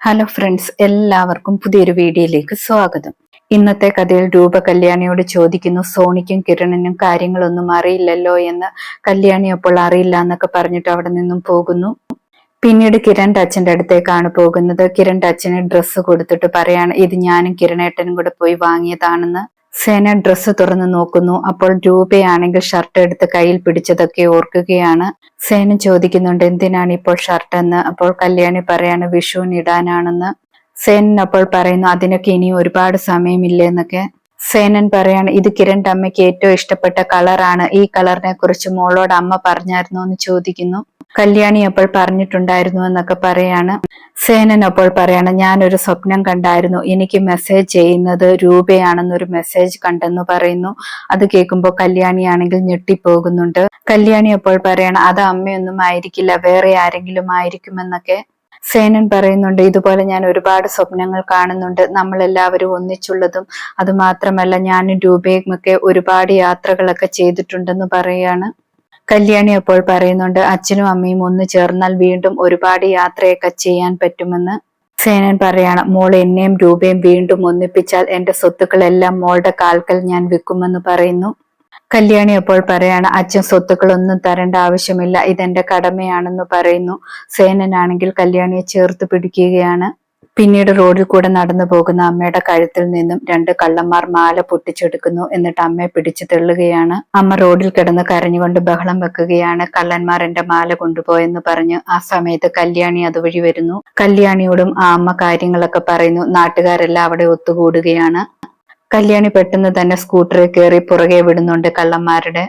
Hello friends എല്ലാവർക്കും പുതിയൊരു വീഡിയോയിലേക്ക് സ്വാഗതം. ഇന്നത്തെ കഥയിൽ രൂപ കല്യാണിയോട് ചോദിക്കുന്നു സോണിക്കും കിരണനും കാര്യങ്ങളൊന്നും അറിയില്ലല്ലോ എന്ന്. കല്യാണി അപ്പോൾ അറിയില്ല എന്നൊക്കെ പറഞ്ഞിട്ട് അവിടെ നിന്നും പോകുന്നു. പിന്നീട് കിരൺ അച്ഛന്റെ അടുത്തേക്കാണ് പോകുന്നത്. കിരൺ അച്ഛന് ഡ്രസ്സ് കൊടുത്തിട്ട് പറയാണ് ഇത് ഞാനും കിരണേട്ടനും കൂടെ പോയി വാങ്ങിയതാണെന്ന്. സേന ഡ്രസ്സ് തുറന്നു നോക്കുന്നു. അപ്പോൾ രൂപയാണെങ്കിൽ ഷർട്ട് എടുത്ത് കയ്യിൽ പിടിച്ചതൊക്കെ ഓർക്കുകയാണ്. സേന ചോദിക്കുന്നുണ്ട് എന്തിനാണ് ഇപ്പോൾ ഷർട്ട് എന്ന്? അപ്പോൾ കല്യാണി പറയാണ് വിഷുവിന് ഇടാനാണെന്ന്. സേനൻ അപ്പോൾ പറയുന്നു അതിനൊക്കെ ഇനി ഒരുപാട് സമയമില്ല എന്നൊക്കെ. സേനൻ പറയാണ് ഇത് കിരൺ അമ്മയ്ക്ക് ഏറ്റവും ഇഷ്ടപ്പെട്ട കളറാണ് ഈ കളറിനെ കുറിച്ച് മോളോട് അമ്മ പറഞ്ഞായിരുന്നു? എന്ന് ചോദിക്കുന്നു. കല്യാണി അപ്പോൾ പറഞ്ഞിട്ടുണ്ടായിരുന്നു എന്നൊക്കെ പറയാണ്. സേനൻ അപ്പോൾ പറയാണ് ഞാനൊരു സ്വപ്നം കണ്ടായിരുന്നു. എനിക്ക് മെസ്സേജ് ചെയ്യുന്നത് രൂപയാണെന്നൊരു മെസ്സേജ് കണ്ടെന്ന് പറയുന്നു. അത് കേൾക്കുമ്പോൾ കല്യാണിയാണെങ്കിൽ ഞെട്ടിപ്പോകുന്നുണ്ട്. കല്യാണി അപ്പോൾ പറയണം അത് അമ്മയൊന്നും ആയിരിക്കില്ല. വേറെ ആരെങ്കിലും ആയിരിക്കുമെന്നൊക്കെ. സേനൻ പറയുന്നുണ്ട് ഇതുപോലെ ഞാൻ ഒരുപാട് സ്വപ്നങ്ങൾ കാണുന്നുണ്ട്. നമ്മൾ എല്ലാവരും ഒന്നിച്ചുള്ളതും അതുമാത്രമല്ല ഞാനും രൂപയും ഒക്കെ ഒരുപാട് യാത്രകളൊക്കെ ചെയ്തിട്ടുണ്ടെന്ന് പറയാണ്. കല്യാണി അപ്പോൾ പറയുന്നുണ്ട് അച്ഛനും അമ്മയും ഒന്ന് ചേർന്നാൽ വീണ്ടും ഒരുപാട് യാത്രയൊക്കെ ചെയ്യാൻ പറ്റുമെന്ന് സേനൻ പറയാണ്. മോൾ എന്നെയും രൂപയും വീണ്ടും ഒന്നിപ്പിച്ചാൽ എന്റെ സ്വത്തുക്കളെല്ലാം മോളുടെ കാൽക്കൽ ഞാൻ വിൽക്കുമെന്ന് പറയുന്നു. കല്യാണി അപ്പോൾ പറയാണ് അച്ഛൻ സ്വത്തുക്കളൊന്നും തരേണ്ട ആവശ്യമില്ല ഇതെന്റെ കടമയാണെന്ന് പറയുന്നു. സേനനാണെങ്കിൽ കല്യാണിയെ ചേർത്ത് പിടിക്കുകയാണ്. പിന്നീട് റോഡിൽ കൂടെ നടന്നു പോകുന്ന അമ്മയുടെ കഴുത്തിൽ നിന്നും രണ്ട് കള്ളന്മാർ മാല പൊട്ടിച്ചെടുക്കുന്നു എന്നിട്ട് അമ്മയെ പിടിച്ചു തള്ളുകയാണ്. അമ്മ റോഡിൽ കിടന്ന് കരഞ്ഞുകൊണ്ട് ബഹളം വെക്കുകയാണ്. കള്ളന്മാർ എന്റെ മാല കൊണ്ടുപോയെന്ന് പറഞ്ഞ് ആ സമയത്ത് കല്യാണി അതുവഴി വരുന്നു. കല്യാണിയോടും ആ അമ്മ കാര്യങ്ങളൊക്കെ പറയുന്നു. നാട്ടുകാരെല്ലാം അവിടെ ഒത്തുകൂടുകയാണ്. കല്യാണി പെട്ടെന്ന് തന്നെ സ്കൂട്ടറിൽ കയറി പുറകെ വിടുന്നുണ്ട് കള്ളന്മാരുടെ.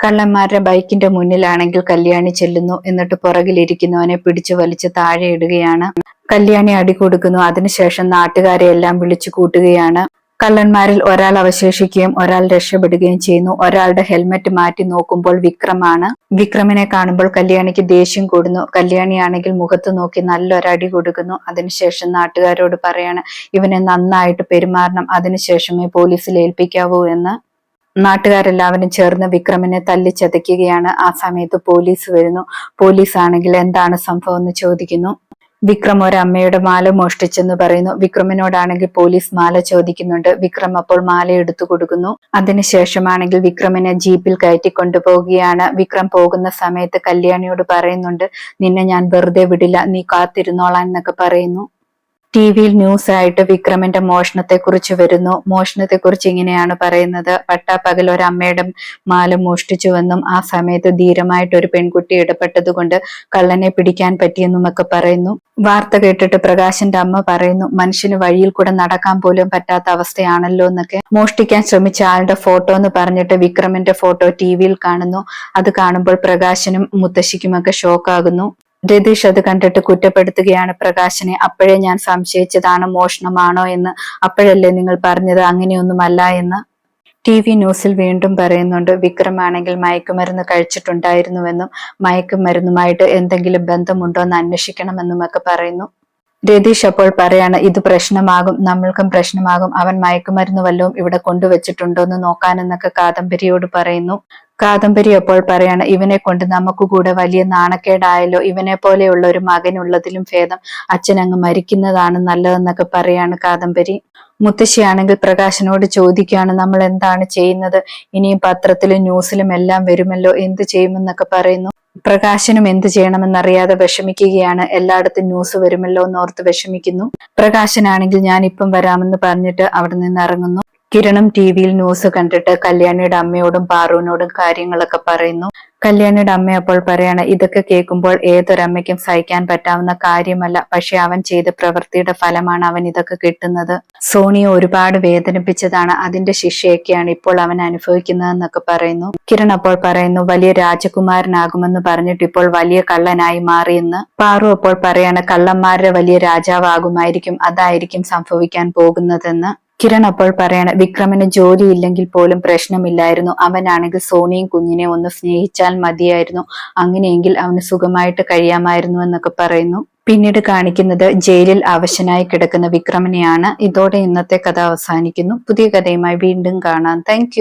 കള്ളന്മാരുടെ ബൈക്കിന്റെ മുന്നിലാണെങ്കിൽ കല്യാണി ചെല്ലുന്നു. എന്നിട്ട് പുറകിലിരിക്കുന്നവനെ പിടിച്ചു വലിച്ച് താഴെ ഇടുകയാണ്. കല്യാണി അടി കൊടുക്കുന്നു. അതിനുശേഷം നാട്ടുകാരെ എല്ലാം വിളിച്ചു കൂട്ടുകയാണ്. കള്ളന്മാരിൽ ഒരാൾ അവശേഷിക്കുകയും ഒരാൾ രക്ഷപ്പെടുകയും ചെയ്യുന്നു. ഒരാളുടെ ഹെൽമെറ്റ് മാറ്റി നോക്കുമ്പോൾ വിക്രമാണ്. വിക്രമിനെ കാണുമ്പോൾ കല്യാണിക്ക് ദേഷ്യം കൂടുന്നു. കല്യാണിയാണെങ്കിൽ മുഖത്ത് നോക്കി നല്ലൊരടി കൊടുക്കുന്നു. അതിനുശേഷം നാട്ടുകാരോട് പറയാണ് ഇവനെ നന്നായിട്ട് പെരുമാറണം. അതിനുശേഷമേ പോലീസിൽ ഏൽപ്പിക്കാവൂ എന്ന്. നാട്ടുകാരെല്ലാവരും ചേർന്ന് വിക്രമിനെ തല്ലിച്ചതയ്ക്കുകയാണ്. ആ സമയത്ത് പോലീസ് വരുന്നു. പോലീസ് ആണെങ്കിൽ എന്താണ് സംഭവം എന്ന് ചോദിക്കുന്നു. വിക്രം ഒരമ്മയുടെ മാല മോഷ്ടിച്ചെന്ന് പറയുന്നു. വിക്രമിനോടാണെങ്കിൽ പോലീസ് മാല ചോദിക്കുന്നുണ്ട്. വിക്രം അപ്പോൾ മാല എടുത്തു കൊടുക്കുന്നു. അതിനുശേഷമാണെങ്കിൽ വിക്രമിനെ ജീപ്പിൽ കയറ്റി കൊണ്ടുപോവുകയാണ്. വിക്രം പോകുന്ന സമയത്ത് കല്യാണിയോട് പറയുന്നുണ്ട് നിന്നെ ഞാൻ വെറുതെ വിടില്ല. നീ കാത്തിരുന്നോളാൻ എന്നൊക്കെ പറയുന്നു. ടി വിയിൽ ന്യൂസ് ആയിട്ട് വിക്രമിന്റെ മോഷണത്തെ കുറിച്ച് വരുന്നു. മോഷണത്തെ കുറിച്ച് ഇങ്ങനെയാണ് പറയുന്നത്. പട്ടാപ്പകൽ ഒരു അമ്മയുടെ മാല മോഷ്ടിച്ചുവെന്നും ആ സമയത്ത് ധീരമായിട്ട് ഒരു പെൺകുട്ടി ഇടപെട്ടതുകൊണ്ട് കള്ളനെ പിടിക്കാൻ പറ്റിയെന്നും ഒക്കെ പറയുന്നു. വാർത്ത കേട്ടിട്ട് പ്രകാശന്റെ അമ്മ പറയുന്നു മനുഷ്യന് വഴിയിൽ കൂടെ നടക്കാൻ പോലും പറ്റാത്ത അവസ്ഥയാണല്ലോ എന്നൊക്കെ. മോഷ്ടിക്കാൻ ശ്രമിച്ച ആളുടെ ഫോട്ടോ എന്ന് പറഞ്ഞിട്ട് വിക്രമിന്റെ ഫോട്ടോ ടി വിയിൽ കാണുന്നു. അത് കാണുമ്പോൾ പ്രകാശനും മുത്തശ്ശിക്കുമൊക്കെ ഷോക്കാകുന്നു. രതീഷ് അത് കണ്ടിട്ട് കുറ്റപ്പെടുത്തുകയാണ്. പ്രകാശനെ അപ്പോഴേ ഞാൻ സംശയിച്ചതാണ് മോഷണമാണോ എന്ന്. അപ്പോഴല്ലേ നിങ്ങൾ പറഞ്ഞത് അങ്ങനെയൊന്നുമല്ല എന്ന്. ടി വി ന്യൂസിൽ വീണ്ടും പറയുന്നുണ്ട് വിക്രമാണെങ്കിൽ മയക്കുമരുന്ന് കഴിച്ചിട്ടുണ്ടായിരുന്നുവെന്നും മയക്കുമരുന്നുമായിട്ട് എന്തെങ്കിലും ബന്ധമുണ്ടോ എന്ന് അന്വേഷിക്കണമെന്നും ഒക്കെ പറയുന്നു. രതീഷ് അപ്പോൾ പറയാണ് ഇത് പ്രശ്നമാകും നമ്മൾക്കും പ്രശ്നമാകും. അവൻ മയക്കുമരുന്ന് വല്ലതും ഇവിടെ കൊണ്ടുവച്ചിട്ടുണ്ടോ എന്ന് നോക്കാനെന്നൊക്കെ കാദംബരിയോട് പറയുന്നു. കാദംബരി അപ്പോൾ പറയാണ് ഇവനെ കൊണ്ട് നമുക്ക് കൂടെ വലിയ നാണക്കേടായല്ലോ. ഇവനെ പോലെയുള്ള ഒരു മകനുള്ളതിലും ഭേദം അച്ഛൻ അങ്ങ് മരിക്കുന്നതാണ് നല്ലതെന്നൊക്കെ പറയാണ് കാദംബരി. മുത്തശ്ശിയാണെങ്കിൽ പ്രകാശനോട് ചോദിക്കുകയാണ് നമ്മൾ എന്താണ് ചെയ്യുന്നത്? ഇനിയും പത്രത്തിലും ന്യൂസിലും എല്ലാം വരുമല്ലോ? എന്ത് ചെയ്യുമെന്നൊക്കെ പറയുന്നു. പ്രകാശനും എന്ത് ചെയ്യണമെന്നറിയാതെ വിഷമിക്കുകയാണ്. എല്ലായിടത്തും ന്യൂസ് വരുമല്ലോ എന്ന് ഓർത്ത് വിഷമിക്കുന്നു. പ്രകാശനാണെങ്കിൽ ഞാൻ ഇപ്പം വരാമെന്ന് പറഞ്ഞിട്ട് അവിടെ നിന്ന് ഇറങ്ങുന്നു. കിരണും ടി വിയിൽ ന്യൂസ് കണ്ടിട്ട് കല്യാണിയുടെ അമ്മയോടും പാറുവിനോടും കാര്യങ്ങളൊക്കെ പറയുന്നു. കല്യാണിയുടെ അമ്മ അപ്പോൾ പറയാണ് ഇതൊക്കെ കേൾക്കുമ്പോൾ ഏതൊരമ്മയ്ക്കും സഹിക്കാൻ പറ്റാവുന്ന കാര്യമല്ല. പക്ഷെ അവൻ ചെയ്ത പ്രവൃത്തിയുടെ ഫലമാണ് അവൻ ഇതൊക്കെ കിട്ടുന്നത്. സോണിയെ ഒരുപാട് വേദനിപ്പിച്ചതാണ്. അതിന്റെ ശിക്ഷയൊക്കെയാണ് ഇപ്പോൾ അവൻ അനുഭവിക്കുന്നതെന്നൊക്കെ പറയുന്നു. കിരൺ അപ്പോൾ പറയുന്നു വലിയ രാജകുമാരനാകുമെന്ന് പറഞ്ഞിട്ട് ഇപ്പോൾ വലിയ കള്ളനായി മാറിയെന്ന് പാറു അപ്പോൾ പറയാണ് കള്ളന്മാരുടെ വലിയ രാജാവാകുമായിരിക്കും. അതായിരിക്കും സംഭവിക്കാൻ പോകുന്നതെന്ന്. കിരൺ അപ്പോൾ പറയാണ് വിക്രമിന് ജോലിയില്ലെങ്കിൽ പോലും പ്രശ്നമില്ലായിരുന്നു. അവനാണെങ്കിൽ സോണിയും കുഞ്ഞിനെ ഒന്ന് സ്നേഹിച്ചാൽ മതിയായിരുന്നു. അങ്ങനെയെങ്കിൽ അവന് സുഖമായിട്ട് കഴിയാമായിരുന്നു എന്നൊക്കെ പറയുന്നു. പിന്നീട് കാണിക്കുന്നത് ജയിലിൽ അവശനായി കിടക്കുന്ന വിക്രമനെയാണ്. ഇതോടെ ഇന്നത്തെ കഥ അവസാനിക്കുന്നു. പുതിയ കഥയുമായി വീണ്ടും കാണാം. താങ്ക്